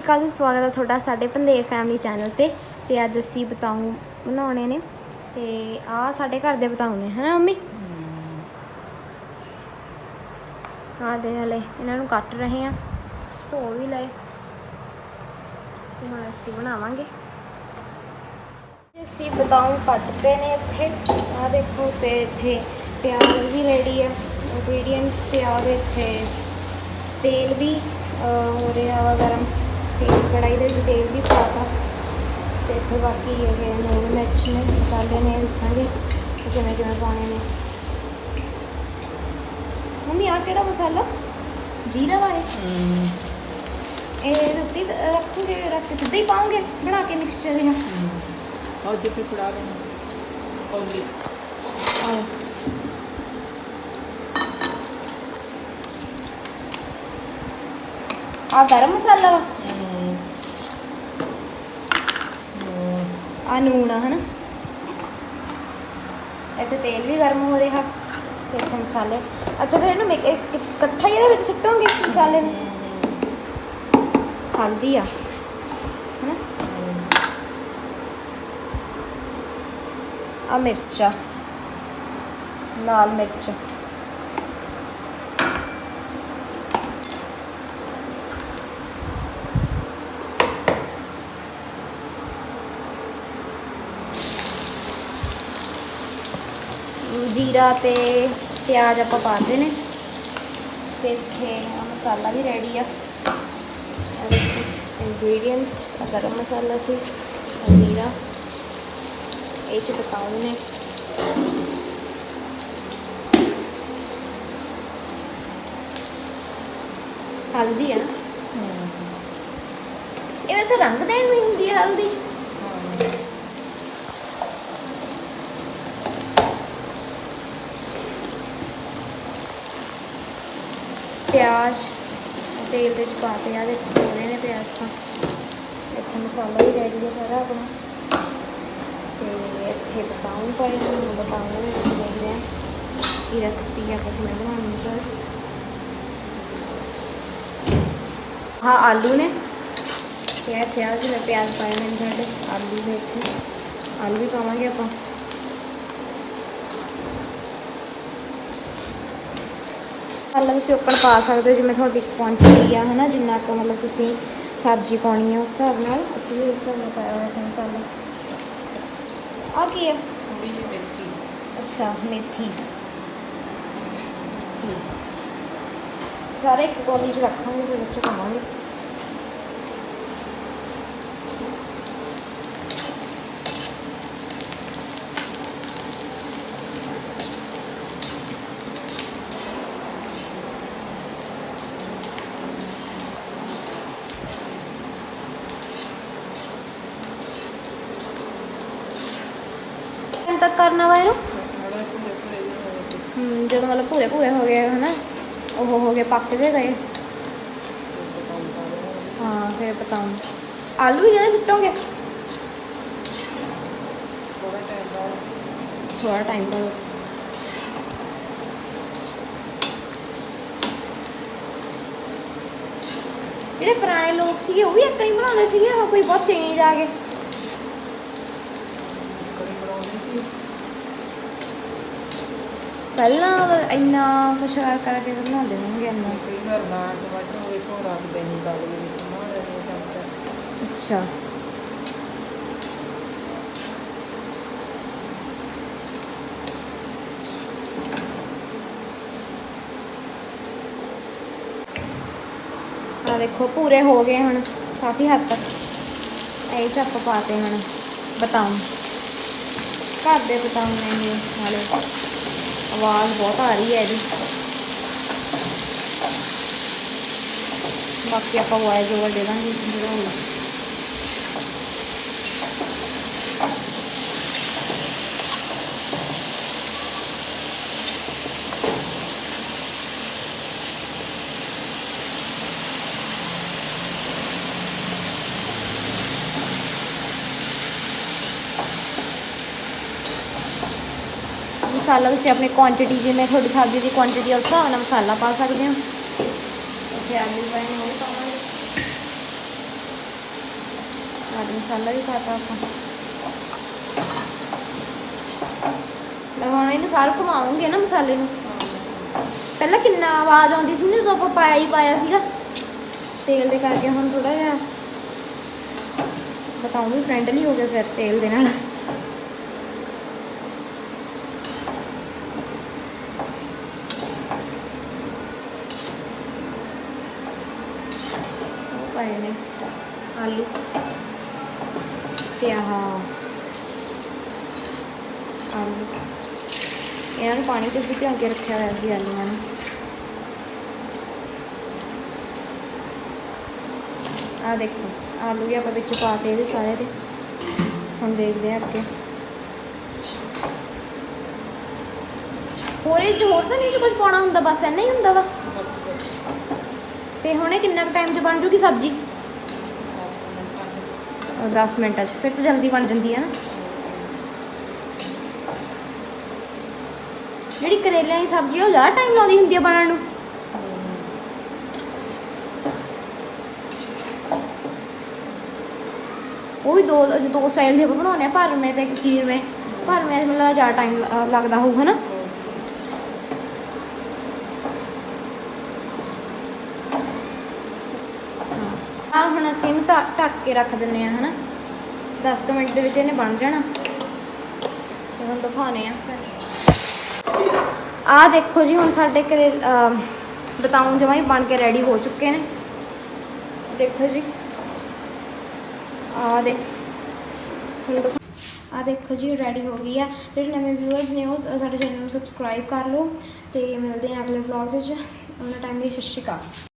ਕੱਲ ਦਾ ਸਵਾਗਤ ਹੈ ਤੁਹਾਡਾ ਸਾਡੇ ਪੰਦੇਰ ਫੈਮਿਲੀ ਚੈਨਲ ਤੇ ਤੇ ਅੱਜ ਅਸੀਂ ਬਤਾਉ, ਬਣਾਉਣੇ ਨੇ ਤੇ ਆ ਸਾਡੇ ਘਰ ਦੇ ਬਤਾਉ ਨੇ ਹਨਾ ਮੰਮੀ? ਆ ਦੇ ਹਲੇ, ਇਹਨਾਂ ਨੂੰ ਕੱਟ ਰਹੇ ਆ, ਧੋ ਵੀ ਲਏ ਤੇ ਹੁਣ ਅਸੀਂ ਬਣਾਵਾਂਗੇ। ਅਸੀਂ ਬਤਾਉ ਕੱਟਦੇ ਨੇ ਇੱਥੇ ਆ ਦੇਖੋ ਤੇ ਇੱਥੇ ਪਿਆਜ਼ ਵੀ ਰੈਡੀ ਹੈ ਇੰਗਰੀਡੀਅੰਟਸ ਤੇ ਆ ਇੱਥੇ ਤੇਲ ਵੀ ਹੋ ਰਿਹਾ ਵਾ ਗਰਮ। ਤੇ ਕੜਾਈ ਦੇ ਵਿੱਚ ਤੇਲ ਵੀ ਪਾਤਾ ਤੇ ਇੱਥੇ ਬਾਕੀ ਇਹ ਨੂਣ ਮਿਰਚ ਨੇ ਮਸਾਲੇ ਨੇ ਦੱਸਾਂਗੇ ਕਿ ਕਿਵੇਂ ਕਿਵੇਂ ਪਾਉਣੇ ਨੇ ਮੰਮੀ ਆ ਕਿਹੜਾ ਮਸਾਲਾ ਜੀਰਾ ਵਾ ਇਹ ਇਹ ਉੱਤੇ ਰੱਖੂਗੇ ਰੱਖ ਕੇ ਸਿੱਧਾ ਹੀ ਪਾਉਂਗੇ ਬਣਾ ਕੇ ਮਿਕਸਚਰ ਇਹ और जो भी पड़ा रहे ओनली ਆਹ। ਆ ਗਰਮ ਮਸਾਲਾ ਵਾ ਆ ਨੂਣ ਆ, ਹਨਾ? ਇੱਥੇ ਤੇਲ ਵੀ ਗਰਮ ਹੋ ਰਿਹਾ ਤੇ ਇੱਥੇ ਮਸਾਲੇ। ਅੱਛਾ, ਫਿਰ ਇਹਨੂੰ ਮਿਕ- ਇਸ- ਇਕੱਠਾ ਹੀ ਇਹਦੇ ਵਿੱਚ ਸਿੱਟੋਗੇ ਮਸਾਲੇ ਨੂੰ? ਹਲਦੀ ਆ, ਹਨਾ? ਆ ਮਿਰਚਾ ਲਾਲ ਮਿਰਚ। ਜੀਰਾ ਤੇ ਪਿਆਜ਼ ਆਪਾਂ ਪਾਦੇ ਨੇ। ਤੇ ਇੱਥੇ ਮਸਾਲਾ ਵੀ ਰੈਡੀ ਆ। ਇੰਗਰੀਡੀਅੰਟਸ ਗਰਮ ਮਸਾਲਾ ਸੀ ਜੀਰਾ। ਇਹ ਚ ਬਤਾਉ ਨੇ। ਹਲਦੀ ਹੈ ਨਾ? ਇਹ ਵੈਸੇ ਰੰਗ ਦੇਣ ਵੀ ਹੁੰਦੀ ਹੈ ਹਲਦੀ। ਪਿਆਜ਼ ਤੇਲ ਵਿੱਚ ਪਾ ਕੇ ਆ ਦੇ ਥੋੜੇ ਨੇ ਪਿਆਜ਼ ਤਾਂ ਇੱਥੇ ਮਸਾਲਾ ਵੀ ਰੈਡੀ ਹੈ ਸਾਰਾ ਆਪਣਾ ਤੇ ਇੱਥੇ ਬਤਾਉਂ ਪਏ ਨੇ ਬਤਾਉਂ ਦੇ ਵਿੱਚ ਦੇਖਦੇ ਹਾਂ ਇਹ ਰੈਸਪੀ ਆਪਾਂ ਕਿਵੇਂ ਬਣਾਉਣੀ ਹੈ ਹਾਂ ਆਲੂ ਨੇ ਤੇ ਇੱਥੇ ਆ ਜਿਹੜੇ ਪਿਆਜ਼ ਪਾਏ ਨੇ ਸਾਡੇ ਆਲੂ ਦੇ ਇੱਥੇ ਆਲੂ ਵੀ ਪਾਵਾਂਗੇ ਆਪਾਂ ਮਸਾਲਾ ਤੁਸੀਂ ਉੱਪਰ ਪਾ ਸਕਦੇ ਜਿਵੇਂ ਤੁਹਾਡੀ ਕੁਆਂਟੀਟੀ ਆ ਹਨਾ ਜਿੰਨਾ ਕੁ ਮਤਲਬ ਤੁਸੀਂ ਸਬਜ਼ੀ ਪਾਉਣੀ ਹੈ ਉਸ ਹਿਸਾਬ ਨਾਲ ਅਸੀਂ ਉਸ ਹਿਸਾਬ ਨਾਲ ਪਾਇਆ ਹੋਇਆ ਮਸਾਲਾ। ਆ? ਕੀ ਹੈ ਅੱਛਾ ਮੇਥੀ। ਸਾਰੇ ਇੱਕ ਕੋਲੀ ਚ ਰੱਖਾਂਗੇ ਤੇ ਵਿੱਚ ਪਾਵਾਂਗੇ। ਟਾਈਮ ਤੱਕ ਕਰਨਾ ਵਾ ਇਹਨੂੰ? ਹਮ ਜਦੋਂ ਮਤਲਬ ਭੂਰੇ ਭੂਰੇ ਹੋ ਗਏ, ਹਨਾ? ਉਹ ਹੋ ਗਏ, ਪੱਕ ਜੇ ਗਏ। ਹਾਂ, ਫਿਰ ਪਤਾਉਂ ਆਲੂ ਵੀ ਜਿਹੜੇ ਸੁੱਟੋਗੇ? ਥੋੜਾ ਟਾਈਮ ਦਾ। ਜਿਹੜੇ ਪੁਰਾਣੇ ਲੋਕ ਸੀਗੇ, ਉਹ ਵੀ ਇੱਕ ਨਹੀਂ ਬਣਾਉਂਦੇ ਸੀਗੇ ਕੋਈ ਬਹੁਤ ਚੇਂਜ ਆ ਗਏ। ਪਹਿਲਾਂ ਇੰਨਾ ਪਛਾਰ ਕਰਕੇ ਬਣਾਉਂਦੇ ਹੋਣਗੇ ਇੰਨਾ। ਕਈ ਘਰ ਦਾ ਟਮਾਟਰ ਵੇਖੋ ਰੱਖਦੇ ਨੇ ਦਾਲ ਦੇ ਵਿੱਚ ਮਾਰ ਰਹੇ ਸਭ ਅੱਛਾ। ਆ ਦੇਖੋ ਪੂਰੇ ਹੋ ਗਏ ਹੁਣ ਕਾਫੀ ਹੱਦ ਤੱਕ। ਇਹ ਚ ਪਾਤੇ ਹੁਣ ਬਤਾਉਂ ਘਰ ਦੇ ਬਤਾਉਂ ਨੇ ਨਾਲੇ ਆਵਾਜ਼ ਬਹੁਤ ਆ ਰਹੀ ਹੈ ਇਹਦੀ। ਬਾਕੀ ਆਪਾਂ ਵਾਇਸ ਓਵਰ ਦੇ ਦਾਂਗੇ ਜਿਹੜਾ ਹੋਊ ਮਸਾਲਾ ਤੁਸੀਂ ਆਪਣੀ ਕੁਆਂਟੀਟੀ ਜਿਵੇਂ ਤੁਹਾਡੀ ਸਬਜ਼ੀ ਦੀ ਕੁਆਂਟੀਟੀ ਉਸ ਹਿਸਾਬ ਨਾਲ ਮਸਾਲਾ ਪਾ ਸਕਦੇ ਹੋ। ਇੱਥੇ ਆਲੂ ਪਏ ਵੀ ਪਾਵਾਂਗੇ ਚਾਟ ਮਸਾਲਾ ਵੀ ਪਾਤਾ ਆਪਾਂ। ਮੈਂ ਹੁਣ ਇਹਨੂੰ ਸਾਰਾ ਘੁਮਾਉਂਗੀ ਨਾ ਮਸਾਲੇ ਨੂੰ। ਪਹਿਲਾਂ ਕਿੰਨਾ ਆਵਾਜ਼ ਆਉਂਦੀ ਸੀ ਨਾ ਜਦੋਂ ਆਪਾਂ ਪਾਇਆ ਹੀ ਪਾਇਆ ਸੀਗਾ। ਤੇਲ ਦੇ ਕਰਕੇ ਹੁਣ ਥੋੜਾ ਜਿਹਾ। ਬਤਾਉਂਗੀ ਫ੍ਰੈਂਡਲੀ ਹੋ ਗਿਆ ਫਿਰ ਤੇਲ ਦੇ ਨਾਲ ਉਹ ਪਾਏ ਨੇ ਆਲੂ ਤੇ ਆਹ ਆਲੂ। ਇਹਨਾਂ ਨੂੰ ਪਾਣੀ ਤੋਂ ਭਿਜਾ ਕੇ ਰੱਖਿਆ ਹੋਇਆ ਸੀ ਆਲੂਆਂ ਨੂੰ। ਆ ਦੇਖੋ ਆਲੂ ਵੀ ਆਪਾਂ ਵਿੱਚ ਪਾਤੇ ਇਹਦੇ ਸਾਰੇ ਦੇ ਹੁਣ ਦੇਖਦੇ ਹਾਂ ਅੱਗੇ। ਹੋਰ ਇਹ 'ਚ ਹੋਰ ਤਾਂ ਨਹੀਂ ਕੁਝ ਪਾਉਣਾ ਹੁੰਦਾ ਬਸ ਇੰਨਾ ਹੀ ਹੁੰਦਾ ਵਾ। ਤੇ ਹੁਣ ਕਿੰਨਾ ਕੁ ਟਾਈਮ 'ਚ ਬਣ ਜੂਗੀ ਸਬਜ਼ੀ? 10 ਮਿੰਟ 5 10 ਮਿੰਟਾਂ 'ਚ। ਫਿਰ ਤਾਂ ਜਲਦੀ ਬਣ ਜਾਂਦੀ ਹੈ ਨਾ। ਜਿਹੜੀ ਕਰੇਲਿਆਂ ਦੀ ਸਬਜ਼ੀ ਉਹ ਜ਼ਿਆਦਾ ਟਾਈਮ ਲਾਉਂਦੀ ਹੁੰਦੀ ਹੈ ਬਣਨ ਨੂੰ। ਉਹ ਵੀ ਦੋ ਦੋ ਸਟਾਈਲ ਦੇ ਆਪਾਂ ਬਣਾਉਂਦੇ ਆ ਭਰਵੇਂ ਤੇ ਇੱਕ ਚੀਰਵੇਂ ਭਰਵੇਂ 'ਚ ਮਤਲਬ ਜ਼ਿਆਦਾ ਟਾਈਮ ਲੱਗਦਾ ਹੋਊ ਨਾ ਆ ਹੁਣ ਅਸੀਂ ਇਹਨੂੰ ਢੱਕ ਕੇ ਰੱਖ ਦਿੰਨੇ ਆ ਹਨਾ? 10 ਕੁ ਮਿੰਟ ਦੇ ਵਿੱਚ ਇਹਨੇ ਬਣ ਜਾਣਾ। ਤੇ ਹੁਣ ਦਿਖਾਉਣੇ ਆ ਆ ਦੇਖੋ ਜੀ, ਹੁਣ ਸਾਡੇ ਕਰੇ ਬਤਾਉਂ ਜਮਾਂ ਹੀ ਬਣ ਕੇ ਰੈਡੀ ਹੋ ਚੁੱਕੇ ਨੇ। ਦੇਖੋ ਜੀ। ਆ ਦੇ ਹੁਣ ਆ ਦੇਖੋ ਜੀ ਰੈਡੀ ਹੋ ਗਈ ਆ। ਜਿਹੜੇ ਨਵੇਂ ਵਿਊਅਰਸ ਨੇ ਉਹ ਸਾਡੇ ਚੈਨਲ ਨੂੰ ਸਬਸਕ੍ਰਾਈਬ ਕਰ ਲਓ। ਤੇ ਮਿਲਦੇ ਆ ਅਗਲੇ ਵਲੌਗ ਵਿੱਚ। ਉਹਨਾਂ ਟਾਈਮ ਲਈ ਸਤਿ ਸ਼੍ਰੀ ਅਕਾਲ।